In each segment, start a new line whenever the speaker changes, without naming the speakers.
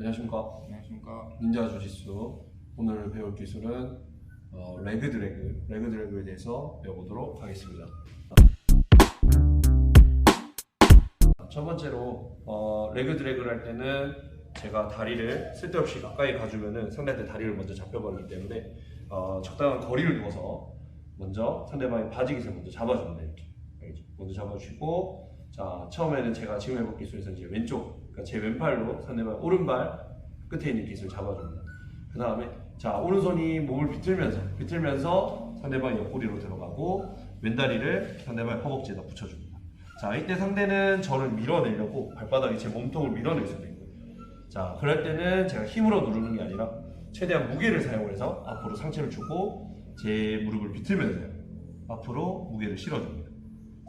안녕하십니까
안녕하십니까.
닌자 주짓수 오늘 배울 기술은 어, 레그 드래그 레그 드래그에 대해서 배워보도록 하겠습니다 첫 번째로 어, 레그 드래그를 할 때는 제가 다리를 쓸데없이 가까이 가주면은 상대한테 다리를 먼저 잡혀버리기 때문에 어, 적당한 거리를 두어서 먼저 상대방의 바지 깃을 먼저 잡아줍니다 이렇게? 먼저 잡아주시고 자 처음에는 제가 지금 해볼 기술에서 이제 왼쪽 그러니까 제 왼팔로 상대방 오른발 끝에 있는 깃을 잡아줍니다. 그 다음에 자 오른손이 몸을 비틀면서 비틀면서 상대방 옆구리로 들어가고 왼다리를 상대방 허벅지에다 붙여줍니다. 자 이때 상대는 저를 밀어내려고 발바닥에 제 몸통을 밀어낼 수도 있고요 자 그럴 때는 제가 힘으로 누르는 게 아니라 최대한 무게를 사용해서 앞으로 상체를 주고 제 무릎을 비틀면서 앞으로 무게를 실어줍니다.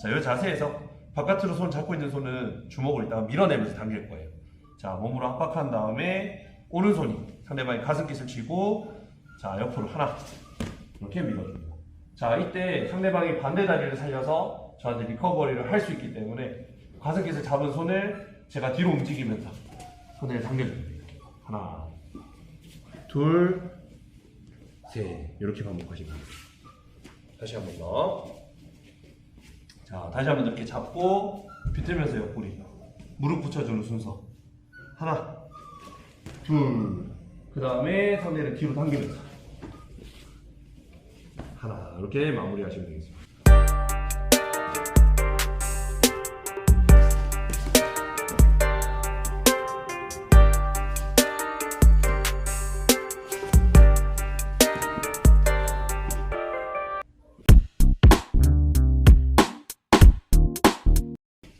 자, 이 자세에서 바깥으로 손 잡고 있는 손은 주먹을 일단 밀어내면서 당길 거예요. 자, 몸으로 압박한 다음에 오른손이 상대방의 가슴깃을 쥐고 자, 옆으로 하나 이렇게 밀어줍니다. 자, 이때 상대방이 반대 다리를 살려서 저한테 리커버리를 할 수 있기 때문에 가슴깃을 잡은 손을 제가 뒤로 움직이면서 손을 당겨줍니다. 하나, 둘, 셋 이렇게 반복하시면 됩니다. 다시 한 번 더. 자, 다시 한번 이렇게 잡고 비틀면서 옆구리 무릎 붙여주는 순서. 하나 둘 그 다음에 상대를 뒤로 당기면서 하나 이렇게 마무리하시면 되겠습니다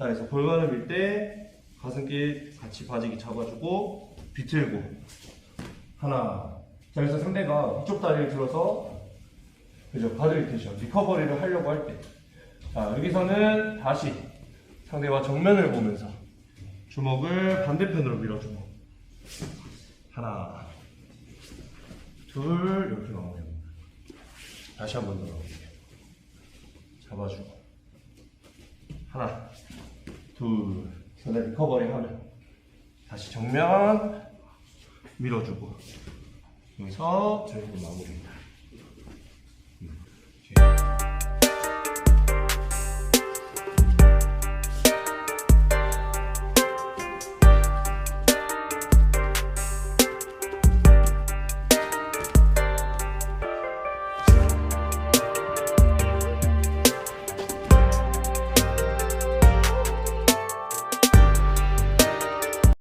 자, 그래서 골반을 밀 때 가슴길 같이 바지기 잡아주고 비틀고 하나. 자, 그래서 상대가 이쪽 다리를 들어서 그죠 바드리테이션 리커버리를 하려고 할 때. 자, 여기서는 다시 상대와 정면을 보면서 주먹을 반대편으로 밀어주고 하나, 둘 이렇게 마무리합니다. 다시 한 번더 넣어볼게요. 잡아주고 하나, 둘, 상대 리커버리 하면 다시 정면 밀어주고 여기서 저희는 마무리입니다.